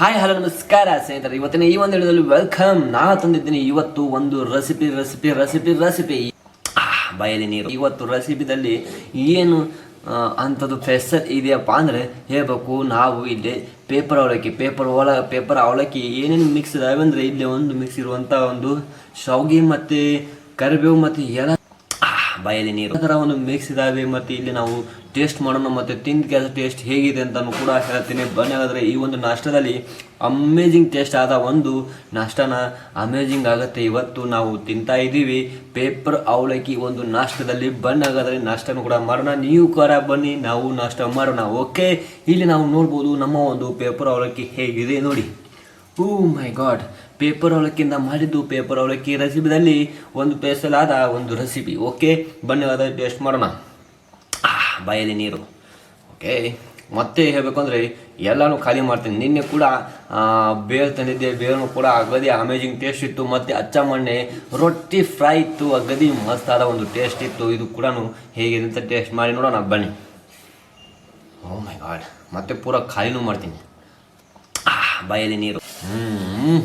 Hi, hello, ನಮಸ್ಕಾರ ಸ್ನೇಹಿತರೆ. ಇವತ್ತಿನ ಈ ಒಂದು ವಿಡಿಯೋದಲ್ಲಿ ವೆಲ್ಕಮ್ ನಾನು ತಂದಿದ್ದೀನಿ ಇವತ್ತು ಒಂದು ರೆಸಿಪಿ ರೆಸಿಪಿ ರೆಸಿಪಿ ರೆಸಿಪಿ ಬಯಲಿ ನೀರು. ಇವತ್ತು ರೆಸಿಪಿದಲ್ಲಿ ಏನು ಅಂಥದ್ದು ಫೆಸರ್ ಇದೆಯಪ್ಪ ಅಂದರೆ ಹೇಳಬೇಕು. ನಾವು ಇಲ್ಲಿ ಪೇಪರ್ ಅವಲಕ್ಕಿ ಪೇಪರ್ ಒಳ ಪೇಪರ್ ಅವಲಕ್ಕಿ ಏನೇನು ಮಿಕ್ಸ್ ಇದಾವೆ ಅಂದರೆ ಇಲ್ಲಿ ಒಂದು ಮಿಕ್ಸ್ ಇರುವಂಥ ಒಂದು ಶಾವ್ಗೆ ಮತ್ತು ಕರಿಬೇವು ಮತ್ತು ಎಲ್ಲ ಬಯಲಿ ನೀರು. ಆ ಒಂದು ಮಿಕ್ಸ್ ಇದಾವೆ ಮತ್ತು ಇಲ್ಲಿ ನಾವು ಟೇಸ್ಟ್ ಮಾಡೋಣ ಮತ್ತು ತಿಂದ ಕೆಲಸ ಟೇಸ್ಟ್ ಹೇಗಿದೆ ಅಂತಲೂ ಕೂಡ ಹೇಳ್ತೀನಿ. ಬನ್ನಿ ಹಾಗಾದ್ರೆ ಈ ಒಂದು ನಾಷ್ಟದಲ್ಲಿ ಅಮೇಜಿಂಗ್ ಟೇಸ್ಟ್ ಆದ ಒಂದು ನಾಷ್ಟನ ಅಮೇಜಿಂಗ್ ಆಗುತ್ತೆ. ಇವತ್ತು ನಾವು ತಿಂತಾ ಇದ್ದೀವಿ. ಪೇಪರ್ ಅವಲಕ್ಕಿ ಒಂದು ನಾಷ್ಟದಲ್ಲಿ. ಬನ್ನಿ ಹಾಗಾದ್ರೆ ನಾಷ್ಟನೂ ಕೂಡ ಮಾಡೋಣ. ನೀವು ಕೂಡ ಬನ್ನಿ, ನಾವು ನಾಷ್ಟ ಮಾಡೋಣ. ಓಕೆ? ಇಲ್ಲಿ ನಾವು ನೋಡ್ಬೋದು ನಮ್ಮ ಒಂದು ಪೇಪರ್ ಅವಲಕ್ಕಿ ಹೇಗಿದೆ ನೋಡಿ. ಓ ಮೈ ಗಾಡ್ ಪೇಪರ್ ಅವಲಕ್ಕಿಯಿಂದ ಮಾಡಿದ್ದು ಪೇಪರ್ ಅವಲಕ್ಕಿ ರೆಸಿಪಿದಲ್ಲಿ ಒಂದು ಪೇಸಲಾದ ಒಂದು ರೆಸಿಪಿ ಓಕೆ? ಬನ್ನಿ ಅದರ ಟೇಸ್ಟ್ ಮಾಡೋಣ. ಬಾಯಲ್ಲಿ ನೀರು. ಓಕೆ ಮತ್ತೆ ಹೇಳಬೇಕು ಅಂದರೆ, ಎಲ್ಲನೂ ಖಾಲಿ ಮಾಡ್ತೀನಿ. ನಿನ್ನೆ ಕೂಡ ಬೇರು ತಂದಿದ್ದೆ. ಬೇರು ಕೂಡ ಅಗದಿ ಅಮೇಜಿಂಗ್ ಟೇಸ್ಟ್ ಇತ್ತು. ಮತ್ತು ಅಚ್ಚಮ್ಮಣ್ಣೆ ರೊಟ್ಟಿ ಫ್ರೈ ಇತ್ತು. ಅಗದಿ ಮಸ್ತಾದ ಒಂದು ಟೇಸ್ಟ್ ಇತ್ತು. ಇದು ಕೂಡ ಹೇಗಿದೆ ಅಂತ ಟೇಸ್ಟ್ ಮಾಡಿ ನೋಡೋಣ. ಬನ್ನಿ. ಓ ಮೈ ಗಾಡ್ ಮತ್ತೆ ಪೂರ ಖಾಲಿನೂ ಮಾಡ್ತೀನಿ. ಬಾಯಲ್ಲಿ ನೀರು. ಹ್ಮ್.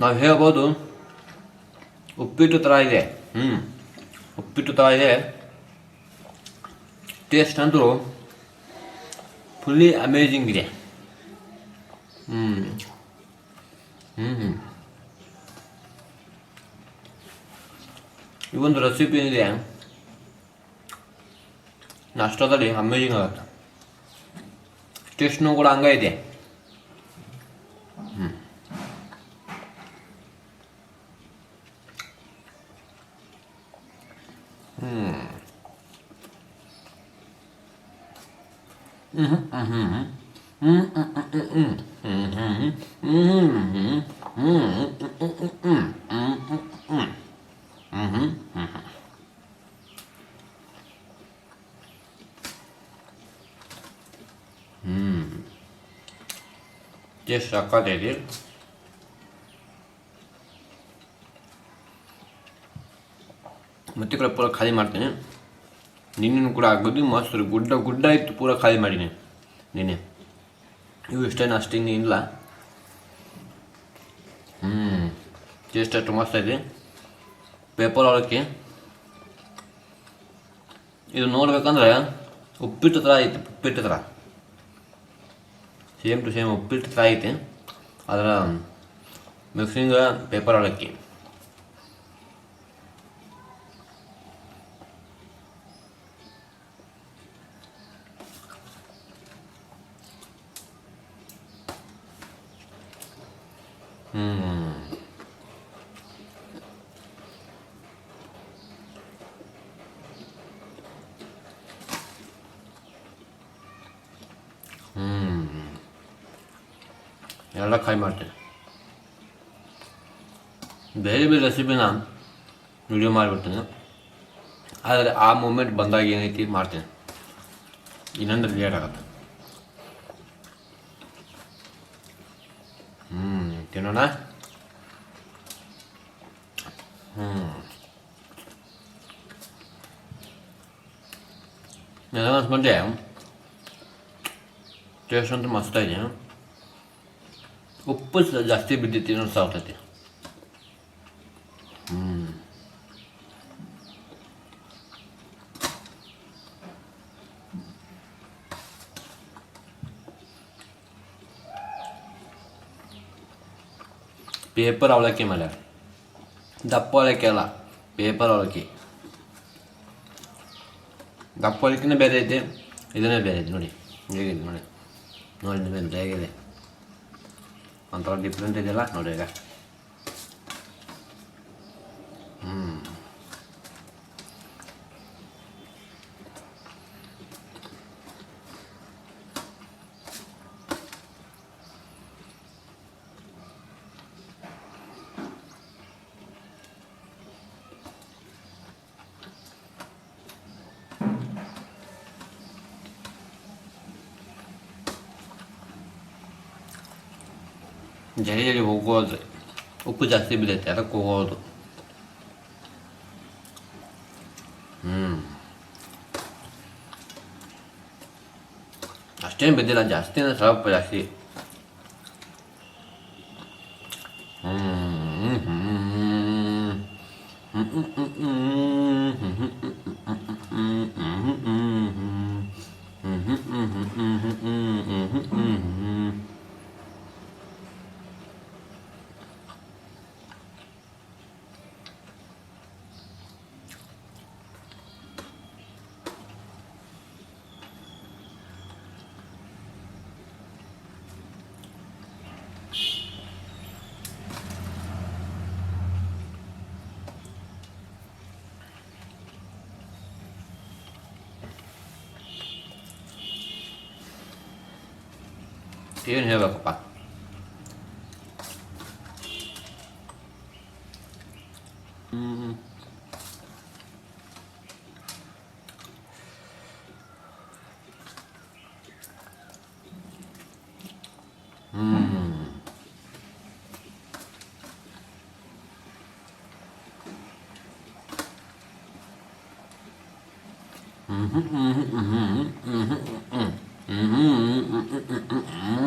ನಾವು ಹೇಳ್ಬೋದು, ಉಪ್ಪಿಟ್ಟು ಥರ ಇದೆ. ಹ್ಞೂ ಉಪ್ಪಿಟ್ಟು ಥರ ಇದೆ. ಟೇಸ್ಟ್ ಅಂತೂ ಫುಲ್ಲಿ ಅಮೇಜಿಂಗ್ ಇದೆ. ಹ್ಞೂ ಹ್ಞೂ ಈ ಒಂದು ರೆಸಿಪಿ ಏನಿದೆ, ನಾಷ್ಟದಲ್ಲಿ ಅಮೇಜಿಂಗ್ ಆಗುತ್ತೆ. ಟೇಸ್ಟ್ನೂ ಕೂಡ ಹಂಗೆ ಇದೆ. ಹ್ಮ್ ಹ್ಮ್ ಹ್ಮ್. ಹ್ಮ್ ಟೇಸ್ಟ್ ಸಾಕಾಗಿದೆ ಮತ್ತೆ ಕೂಡ ಪೂರ ಖಾಲಿ ಮಾಡ್ತೇನೆ ನಿನ್ನೆ ಕೂಡ ಆಗೋದು ಮೊಸರು ಗುಡ್ಡ ಗುಡ್ಡ ಇತ್ತು ಪೂರ ಖಾಲಿ ಮಾಡೀನಿ ನಿನ್ನೆ. ಇವು ಇಷ್ಟೇನು ಅಷ್ಟೇನು ಇಲ್ಲ. ಹ್ಞೂ ಟೇಸ್ಟ್ ಅಷ್ಟು ಮಸ್ತ್ ಐತಿ. ಪೇಪರ್ ಅವಲಕ್ಕಿ ಇದು ನೋಡ್ಬೇಕಂದ್ರೆ ಉಪ್ಪಿಟ್ಟು ಥರ ಐತಿ, ಉಪ್ಪಿಟ್ಟು ಥರ. ಸೇಮ್ ಟು ಸೇಮ್ ಉಪ್ಪಿಟ್ಟು ಥರ ಐತಿ. ಅದರ, ಮಿಕ್ಸಿಂಗ್ ಪೇಪರ್ ಅವಲಕ್ಕಿ ಹ್ಮ್. ಎಲ್ಲ ಖಾಲಿ ಮಾಡ್ತೀನಿ. ಬೇರೆ ಬೇರೆ ರೆಸಿಪಿನ ವಿಡಿಯೋ ಮಾಡಿಬಿಡ್ತೀನಿ. ಆದರೆ ಆ ಮೂಮೆಂಟ್ ಬಂದಾಗ ಏನೈತಿ ಮಾಡ್ತೀನಿ. ಇನ್ನೊಂದು ಲೇಟ್ ಆಗತ್ತೆ. ಹ್ಮ್, ತಿನ್ನೋಣ. ಹ್ಮ್. ನನಗೆ ಅನ್ಸ್ಕೊಂಡೆ ಟೇಸ್ಟ್ ಅಂತೂ ಮಸ್ತ್ ಇದೆ ಉಪ್ಪು ಸ- ಜಾಸ್ತಿ ಬಿದ್ದೈತಿ ಅನ್ನೋ ಸಾಕ್ತೈತಿ ಹ್ಮ್ ಪೇಪರ್ ಅವಲಕ್ಕಿ ಮೇಲೆ ದಪ್ಪ ಅವಲಕ್ಕಿ ಅಲ್ಲ ಪೇಪರ್ ಅವಲಕ್ಕಿ ದಪ್ಪ ಅವಲಕ್ಕಿನೇ ಬೇರೆ ಐತೆ ಇದನ್ನೇ ಬೇರೆ ಐತೆ ನೋಡಿ ಹೇಗಿದೆ ನೋಡಿ ನೋಡಿ ನಿಮಗೆ ಹೇಗಿದೆ ಒಂಥರ ಡಿಫ್ರೆಂಟ್ ಇದೆಯಲ್ಲ ನೋಡಿ ಈಗ ಜರಿ ಜರಿ ಹೋಗೋದು ಉಪ್ಪು ಜಾಸ್ತಿ ಬಿದ್ದೈತೆ ಅದಕ್ಕೆ ಹೋಗೋದು ಹ್ಞೂ ಅಷ್ಟೇನು ಬಿದ್ದಿಲ್ಲ ಜಾಸ್ತಿ ಅಂದ್ರೆ ಸ್ವಲ್ಪ ಜಾಸ್ತಿ eu não kuka. Mm. Mm. Mm-hmm, mm-hmm, mm-hmm, mm-hmm, mm-hmm, mm-hmm, mm-hmm.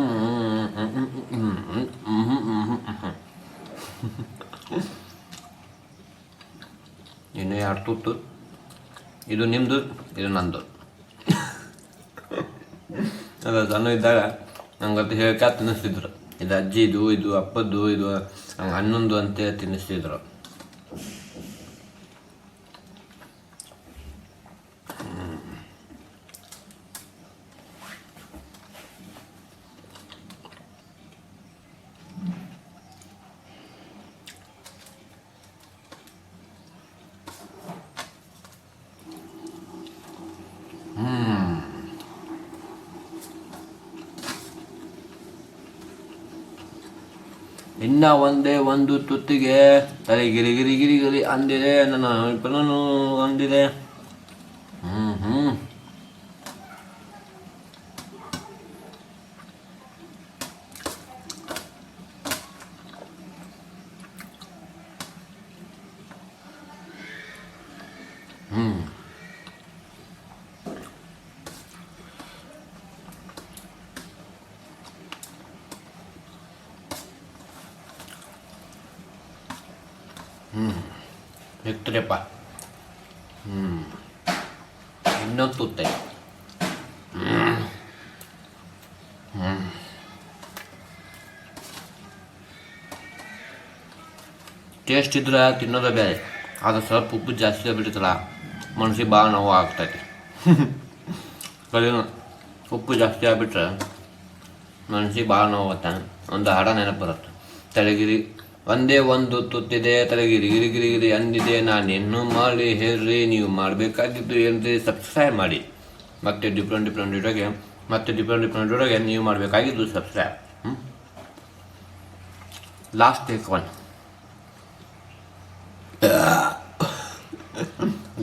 ಇನ್ನು ಎರಡು ತುತ್ತು. ಇದು ನಿಮ್ಮದು ಇದು ನಂದು. ಅದ ಸಣ್ಣ ಇದ್ದಾಗ ನಂಗಂತ ಹೇಳಕ್ಕೆ ತಿನ್ನಿಸ್ತಿದ್ರು. ಇದು ಅಜ್ಜಿದು, ಇದು ಅಪ್ಪದ್ದು, ಇದು ಹಂಗೆ ಹನ್ನೊಂದು ಅಂತ ತಿನ್ನಿಸ್ತಿದ್ರು. ಇನ್ನ ಒಂದೇ ಒಂದು ತುತ್ತಿಗೆ ತಲೆ ಗಿರಿ ಗಿರಿ ಅಂದಿದೆ ನನ್ನ ಅಂದಿದೆ. ಎತ್ತರಪ್ಪ ಹ್ಞೂ ಇನ್ನೊಂದು ತುತ್ತೆ. ಟೇಸ್ಟ್ ಇದ್ರೆ ತಿನ್ನೋದೇ ಬೇರೆ. ಅದು ಸ್ವಲ್ಪ ಉಪ್ಪು ಜಾಸ್ತಿ ಆಗ್ಬಿಟ್ಟಿರ್ತಲ್ಲ ಮನ್ಸಿಗೆ ಭಾಳ ನೋವು ಆಗ್ತೈತಿ ಕಲಿನ ಉಪ್ಪು ಜಾಸ್ತಿ ಆಗ್ಬಿಟ್ರೆ ಮನ್ಸಿಗೆ ಭಾಳ ನೋವು ಆಗುತ್ತೆ ಒಂದು ಹಾಡ ನೆನಪು ಬರುತ್ತೆ. ತಲೆಗಿರಿ ಒಂದೇ ಒಂದು ತುತ್ತಿದೆ, ತಲೆಗಿರಿ ಗಿರಿ ಗಿರಿ ಗಿರಿ ಅಂದಿದೆ ನಾನೇನು ಮಾಡಿ ಹೇಳ್ರಿ, ನೀವು ಮಾಡಬೇಕಾಗಿದ್ದು ಏನಿದೆ ಸಬ್ಸ್ಕ್ರೈಬ್ ಮಾಡಿ. ಮತ್ತೆ ಡಿಫ್ರೆಂಟ್ ಡಿಫ್ರೆಂಟ್ ಇಡೋಗೆ ಮತ್ತೆ ಡಿಫ್ರೆಂಟ್ ಡಿಫ್ರೆಂಟ್ ಇಡೋಗೆ ನೀವು ಮಾಡಬೇಕಾಗಿದ್ದು ಸಬ್ಸ್ಕ್ರೈಬ್ ಹ್ಞೂ ಲಾಸ್ಟ್ ಟೇಕ್ ಒನ್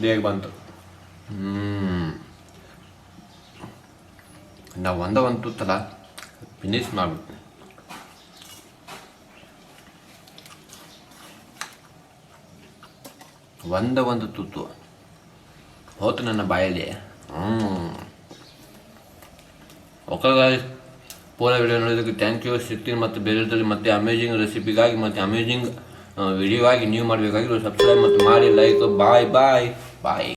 ಹೇಗೆ ಬಂತು. ಹ್ಞೂ ನಾವು ಒಂದ ಒಂದು ತುತ್ತಲ್ಲ ಫಿನಿಶ್ ಮಾಡ್ಬಿಡ್ತೀನಿ ಒಂದ ಒಂದು ತುತ್ತು. ಹೋತು ನನ್ನ ಬಾಯಲ್ಲಿ. ಹ್ಞೂ ಪೋಲ ಪೂರ ವಿಡಿಯೋ ನೋಡೋದಕ್ಕೆ ಥ್ಯಾಂಕ್ ಯು ಸಿಗ್ತೀನಿ ಮತ್ತು ಬೇರೆದಲ್ಲಿ ಮತ್ತೆ ಅಮೇಜಿಂಗ್ ರೆಸಿಪಿಗಾಗಿ ಮತ್ತು ಅಮೇಜಿಂಗ್ ವಿಡಿಯೋ ಆಗಿ ನೀವು ಮಾಡಬೇಕಾಗಿರೋ ಸಬ್ಸ್ಕ್ರೈಬ್ ಮತ್ತು ಮಾಡಿ ಲೈಕ್ ಬಾಯ್ ಬಾಯ್ ಬಾಯ್